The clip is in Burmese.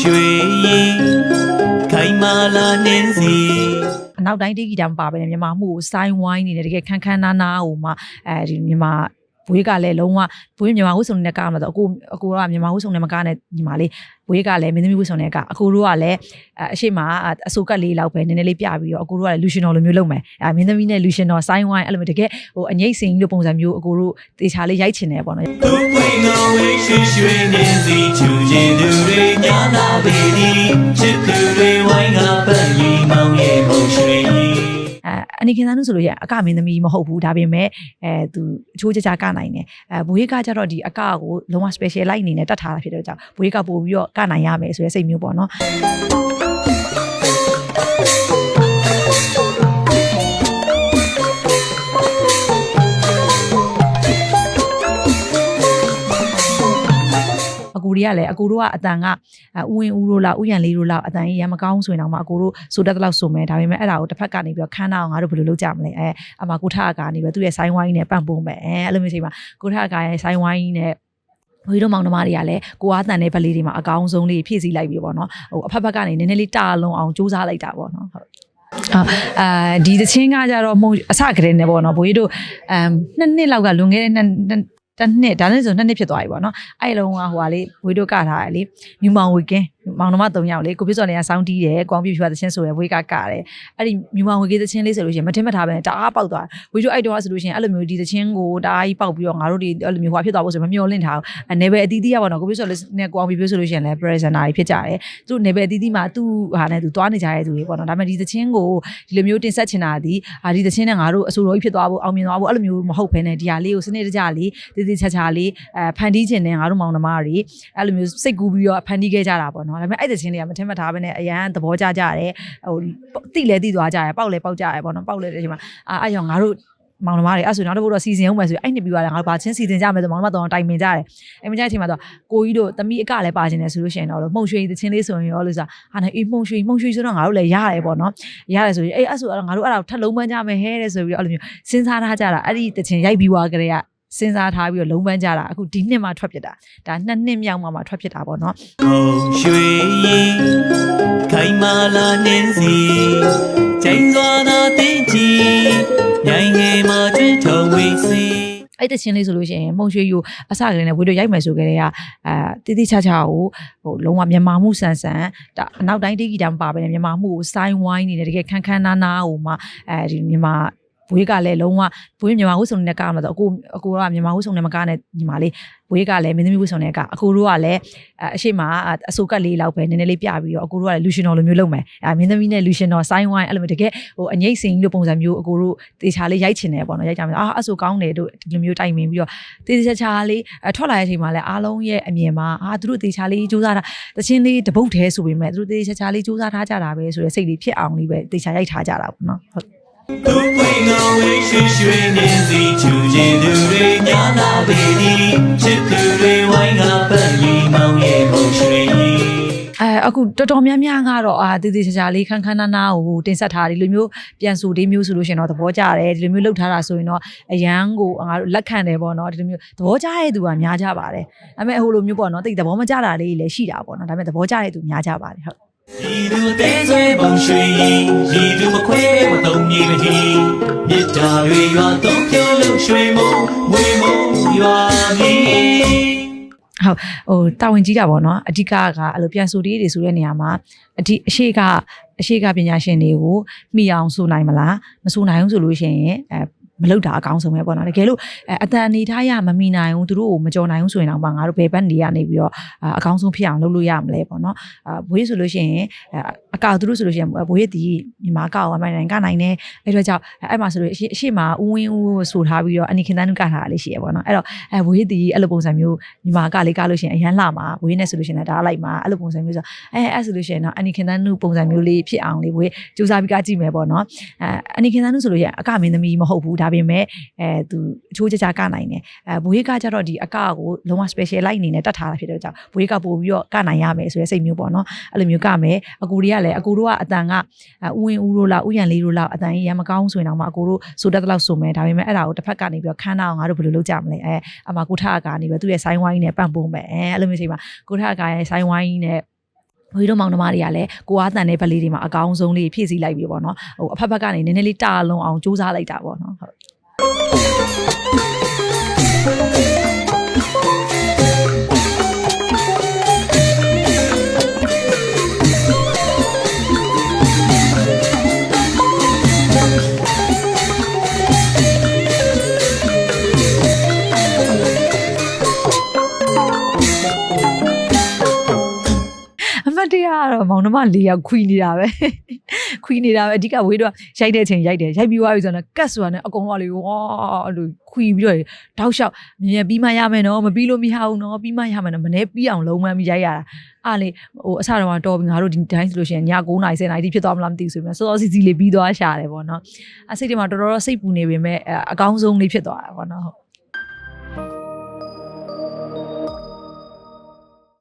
ရွှေရင်ခိုင်မာလာနှင်းစီအနောက်တိုင်းတိဂီတာမပါဘဲနဲ့မြန်မာမှုကိုစိုင်းဝိုင်းနေတယ်တကယ်ခန်းခန်းနားနားဟိုမှာအဲဒီမြန်မာ ဘွေးကလည်းလုံးဝဘွေးမြန်မာဝှစုံနဲ့ကားမှာတော့အကိုအကိုကမြန်မာဝှစုံနဲ့မကားနဲ့ညီမလေးဘွေးကလည်းမင်းသမီးဝှစုံနဲ့ကားအကိုတို့ကလည်းအရှိမအဆိုကတ်လေးလောက်ပဲနည်းနည်းလေးပြပြီးတော့အကိုတို့ကလည်းလူရှင်တော်လိုမျိုးလုပ်မယ်အဲမင်းသမီးနဲ့လူရှင်တော်စိုင်းဝိုင်းအဲ့လိုမျိုးတကယ်ဟိုအငိမ့်စင်ကြီးလိုပုံစံမျိုးအကိုတို့တေချာလေးရိုက်ချင်တယ်ပေါ့နော်သူပွင့်ငေါဝေးရွှေရွှေနှင်းစီချူခြင်းသူတွေညာနာပေသည်ချစ်သူတွေဝိုင်းကပတ် အဲအနိခင်သန်းနုဆိုလို့ရရင်အကမင်းသမီးမဟုတ်ဘူးဒါပေမဲ့အဲသူအချိုးကြကြကနိုင်တယ်အဲဘွေးကကြတော့ဒီအကကိုလုံးဝ special light အနေနဲ့တတ်ထားတာဖြစ်တဲ့ကြောင့်ဘွေးကပို့ပြီးတော့ကနိုင်ရမယ်ဆိုတဲ့စိတ်မျိုးပေါ့နော် အကူတွေကလည်းအကူတို့ကအတန်ကဥဝင်ဦးတို့လောက်ဥယံလေးတို့လောက်အတန်ကြီးရမကောင်းဆိုရင်တော့မှအကူတို့ဆိုတတ်တဲ့လောက်ဆိုမယ်ဒါပေမဲ့အဲ့ဒါကိုတစ်ဖက်ကနေပြီးတော့ခန်းတော့ငါတို့ဘယ်လိုလုပ်ကြမလဲအဲအမကိုထအကနေပြီးသူ့ရဲ့ဆိုင်းဝိုင်းနဲ့ပန့်ပိုးမယ်အဲအဲ့လိုမျိုးချိန်မှာကိုထအကရဲ့ဆိုင်းဝိုင်းနဲ့ဝီတို့မောင်နှမတွေကလည်းကိုအားတန်တဲ့ဗလီတွေမှာအကောင်းဆုံးလေးဖြည့်ဆည်းလိုက်ပြီပေါ့နော်ဟိုအဖက်ဖက်ကနေနည်းနည်းလေးတာလုံအောင်စူးစမ်းလိုက်တာပေါ့နော်ဟုတ်အာအာဒီသချင်းကကြတော့မှုအစကတည်းနဲ့ပေါ့နော်ဘိုးကြီးတို့အမ်နှစ်နှစ်လောက်ကလွန်ခဲ့တဲ့နှစ်နှစ် တစ်နှစ်ဒါနဲ့ဆိုနှစ်နှစ်ဖြစ်သွားပြီပေါ့နော်အဲ့လုံးကဟိုကလေဘွေးတို့ကထားတယ်လေမြူမောင်ဝီကင်း မောင်နှမ၃ယောက်လေကိုပြစ်စော်နေကစောင်းတီးတယ်ကွန်ပျူတာသချင်းဆိုရယ်ဘွေးကကတယ်အဲ့ဒီမြူမောင်ဝီကင်းသချင်းလေးဆိုလို့ရှိရင်မထင်မထားပဲတအားပေါက်သွားဘွေးတို့အဲ့တုန်းကဆိုလို့ရှိရင်အဲ့လိုမျိုးဒီသချင်းကိုတအားကြီးပေါက်ပြီးတော့ငါတို့ဒီအဲ့လိုမျိုးဟွာဖြစ်သွားဖို့ဆိုမမျှော်လင့်ထားဘူးအနေပဲအတီးတီးရပါတော့ကိုပြစ်စော်လေးနဲ့ကွန်ပျူတာဆိုလို့ရှိရင်လည်း presenter တွေဖြစ်ကြတယ်သူတို့နေပဲအတီးတီးမှာသူ့ဟာနဲ့သူသွားနေကြတဲ့သူတွေပေါ့နော်ဒါပေမဲ့ဒီသချင်းကိုဒီလိုမျိုးတင်ဆက်ချင်တာဒီအာဒီသချင်းနဲ့ငါတို့အဆိုတော်ကြီးဖြစ်သွားဖို့အောင်မြင်သွားဖို့အဲ့လိုမျိုးမဟုတ်ဘဲနဲ့ဒီဟာလေးကိုစနစ်တကျလေးတည်တည်ချာချာလေးအဲဖန်တီးခြင်းနဲ့ငါတို့မောင်နှမတွေအဲ့လိုမျိုးစိတ်ကူးပြီးတော့ဖန်တီးခဲ့ကြတာပေါ့နော်ဒါပေမဲ့အဲ့ဒီသချင်းတွေကမထင်မှတ်ထားဘဲနဲ့အရန်သဘောကျကြတယ်ဟိုတိလဲတိသွားကြတယ်ပေါက်လဲပေါက်ကြတယ်ပေါ့နော်ပေါက်လဲတဲ့အချိန်မှာအာအဲ့ရောငါတို့မောင်နှမတွေအဲ့ဆိုနောက်တစ်ခုတော့စီစဉ်အောင်မယ်ဆိုရင်အဲ့နှစ်ပြီးသွားတယ်ငါတို့ဘာချင်းစီစဉ်ကြမယ်ဆိုမောင်နှမတော့တိုင်ပင်ကြတယ်အဲ့မကြတဲ့အချိန်မှာတော့ကိုကြီးတို့တမိအကလည်းပါခြင်းတယ်ဆိုလို့ရှိရင်တော့မှုံရွှေသချင်းလေးဆိုရင်ရောလို့ဆိုတာဟာနေအေးမှုံရွှေမှုံရွှေဆိုတော့ငါတို့လည်းရတယ်ပေါ့နော်ရတယ်ဆိုရင်အေးအဲ့ဆိုတော့ငါတို့အဲ့ဒါကိုထပ်လုံးပန်းကြမယ်ဟဲတဲ့ဆိုပြီးတော့အဲ့လိုမျိုးစဉ်းစားထားကြတာအဲ့ဒီသချင်းရိုက်ပြီးွားကြတဲ့က စဉ်းစားထားပြီးတော့လုံးပန်းကြတာအခုဒီနှစ်မှထွက်ဖြစ်တာဒါနှစ်နှစ်မြောက်မှမှထွက်ဖြစ်တာပေါ့နော်မုံရွှေရင်ခိုင်မာလာနှင်းစီကျိန်စွာသာတင်ကြည်ညင်ငယ်မှာတွေ့ထုံဝေးစီအဲ့တချင်းလေးဆိုလို့ရှိရင်မှုံရွှေယူအစကလေးနဲ့ဝီတို့ရိုက်မယ်ဆိုကြတဲ့ကအဲတိတိချာချာကိုဟိုလုံးဝမြန်မာမှုဆန်ဆန်ဒါအနောက်တိုင်းတိဂီတာမပါဘဲနဲ့မြန်မာမှုကိုစိုင်းဝိုင်းနေတယ်တကယ်ခန်းခန်းနားနားဟိုမှာအဲဒီမြန်မာ ဘွေးကလည်းလုံးဝဘွေးမြန်မာဝှစုံနဲ့ကားမှာတော့အကိုအကိုကမြန်မာဝှစုံနဲ့မကားနဲ့ညီမလေးဘွေးကလည်းမင်းသမီးဝှစုံနဲ့ကားအကိုတို့ကလည်းအရှိမအဆိုကတ်လေးလောက်ပဲနည်းနည်းလေးပြပြီးတော့အကိုတို့ကလည်းလူရှင်တော်လိုမျိုးလုပ်မယ်အဲမင်းသမီးနဲ့လူရှင်တော်စိုင်းဝိုင်းအဲ့လိုမျိုးတကယ်ဟိုအငိမ့်စင်ကြီးလိုပုံစံမျိုးအကိုတို့တေချာလေးရိုက်ချင်တယ်ပေါ့နော်ရိုက်ကြမယ်အာအဆိုကောင်းတယ်တို့ဒီလိုမျိုးတိုင်ပင်ပြီးတော့တေချာချာလေးထွက်လာတဲ့အချိန်မှာလည်းအားလုံးရဲ့အမြင်မှာအာသူတို့တေချာလေးစူးစမ်းတာတချင်းလေးတပုတ်သေးဆိုပေမဲ့သူတို့တေချာချာလေးစူးစမ်းထားကြတာပဲဆိုတဲ့စိတ်လေးဖြစ်အောင်လေးပဲတေချာရိုက်ထားကြတာပေါ့နော်ဟုတ် သူပွင့်ငေါဝေးရွှေရွှေနှင်းစီချူခြင်းသူတွေညာနာပေသည်ချစ်သူတွေဝိုင်းကပတ်ရင်မောင်ရဲ့မုံရွှေရင်အဲအခုတော်တော်များများကတော့အာတည်တည်ချာချာလေးခန်းခန်းနားနားကိုတင်ဆက်ထားတယ်ဒီလိုမျိုးပြန်ဆိုလေးမျိုးဆိုလို့ရှရင်တော့သဘောကျတယ်ဒီလိုမျိုးလှုပ်ထားတာဆိုရင်တော့အရန်ကိုငါတို့လက်ခံတယ်ပေါ့နော်ဒီလိုမျိုးသဘောကျတဲ့သူကများကြပါတယ်ဒါပေမဲ့ဟိုလိုမျိုးပေါ့နော်တိတ်သဘောမကျတာလေးလည်းရှိတာပေါ့နော်ဒါပေမဲ့သဘောကျတဲ့သူများကြပါတယ်ဟုတ် ဤသူသေးဆွဲပုံရွှေရင်ဤသူမခွဲမတုံမြေမတီမြစ်တာတွေရွာတော့ပြုံးလို့ရွှေမုံဝေမုံရွာမီဟုတ်ဟိုတာဝန်ကြီးတာပေါ့နော်အဓိကကအဲ့လိုပြန်ဆိုတေးတွေဆိုတဲ့နေရာမှာအဓိအရှိကအရှိကပညာရှင်တွေကိုမိအောင်ဆိုနိုင်မလားမဆိုနိုင်ဘူးဆိုလို့ရှိရင်အဲ မလုပ်တာအကောင်းဆုံးပဲပေါ့နော်တကယ်လို့အဲအတန်အနေထားရမမိနိုင်ဘူးသူတို့ကိုမကြော်နိုင်ဘူးဆိုရင်တော့ငါတို့ဘယ်ဘက်နေရနေပြီးတော့အာအကောင်းဆုံးဖြစ်အောင်လုပ်လို့ရမလဲပေါ့နော်အာဘွေးဆိုလို့ရှိရင်အဲအကောက်သူတို့ဆိုလို့ရှိရင်ဘွေးတီမြန်မာကောက်ဝမ်းနိုင်ကနိုင်နေအဲ့တော့ကြောင့်အဲ့မှာဆိုလို့အရှိအရှိမှာဦးဝင်းဦးဆိုထားပြီးတော့အနိခင်တန်းကထားတာလေးရှိရပေါ့နော်အဲ့တော့အဲဘွေးတီအဲ့လိုပုံစံမျိုးမြန်မာကလေးကလို့ရှိရင်အရန်လာမှာဘွေးနဲ့ဆိုလို့ရှိရင်လည်းဒါလိုက်မှာအဲ့လိုပုံစံမျိုးဆိုအဲအဲ့ဆိုလို့ရှိရင်တော့အနိခင်တန်းနုပုံစံမျိုးလေးဖြစ်အောင်လေးဘွေးစူးစမ်းပြီးကကြည့်မယ်ပေါ့နော်အဲအနိခင်တန်းနုဆိုလို့ရှိရင်အကမင်းသမီးမဟုတ်ဘူးဒါပေမဲ့အဲသူအချိုးကြကြကနိုင်တယ်အဲဘွေးကကြတော့ဒီအကကိုလုံးဝ special light အနေနဲ့တတ်ထားတာဖြစ်တဲ့ကြောင့်ဘွေးကပို့ပြီးတော့ကနိုင်ရမယ်ဆိုတဲ့စိတ်မျိုးပေါ့နော်အဲ့လိုမျိုးကမယ်အကူတွေကလည်းအကူတို့ကအတန်ကဥဝင်ဦးတို့လောက်ဥယံလေးတို့လောက်အတန်ကြီးရမကောင်းဆိုရင်တော့မှအကူတို့ဆိုတတ်တဲ့လောက်ဆိုမယ်ဒါပေမဲ့အဲ့ဒါကိုတစ်ဖက်ကနေပြီးတော့ခန်းတော့ငါတို့ဘယ်လိုလုပ်ကြမလဲအဲအမကိုထအကနေပဲသူ့ရဲ့ဆိုင်းဝိုင်းနဲ့ပန့်ပိုးမယ်အဲအဲ့လိုမျိုးချိန်မှာကိုထအကရဲ့ဆိုင်းဝိုင်းနဲ့ ဘွေတို့မောင်နှမတွေကလည်းကိုအားတန်တဲ့ဘက်လေးတွေမှာအကောင်းဆုံးလေးဖြည့်ဆည်းလိုက်ပြီပေါ့နော်ဟိုအဖက်ဖက်ကနေနည်းနည်းလေးတာလုံအောင်စူးစမ်းလိုက်တာပေါ့နော်ဟုတ် ရားကတော့မောင်နှမ၄ယောက်ခွီနေတာပဲခွီနေတာပဲအဓိကဝေးတော့ရိုက်တဲ့အချိန်ရိုက်တယ်ရိုက်ပြီးသွားပြီဆိုတော့ကတ်ဆိုတာနဲ့အကုန်လုံးကလေဝါအဲ့လိုခွီပြီးတော့တောက်လျှောက်မြင်ပြီးမှရမယ်နော်မပြီးလို့မရဘူးနော်ပြီးမှရမယ်နော်မနေ့ပြီးအောင်လုံးမပြီးရိုက်ရတာအားလေဟိုအစတော့တော်ပြီငါတို့ဒီတိုင်းဆိုလို့ရှိရင်ည9နာရီ10နာရီတိဖြစ်သွားမလားမသိဘူးဆိုပြီးစောစောစီစီလေးပြီးသွားရှာတယ်ပေါ့နော်အစိတ်တွေမှာတော်တော်စိတ်ပူနေပေမဲ့အကောင်းဆုံးလေးဖြစ်သွားတာပေါ့နော်ဟုတ်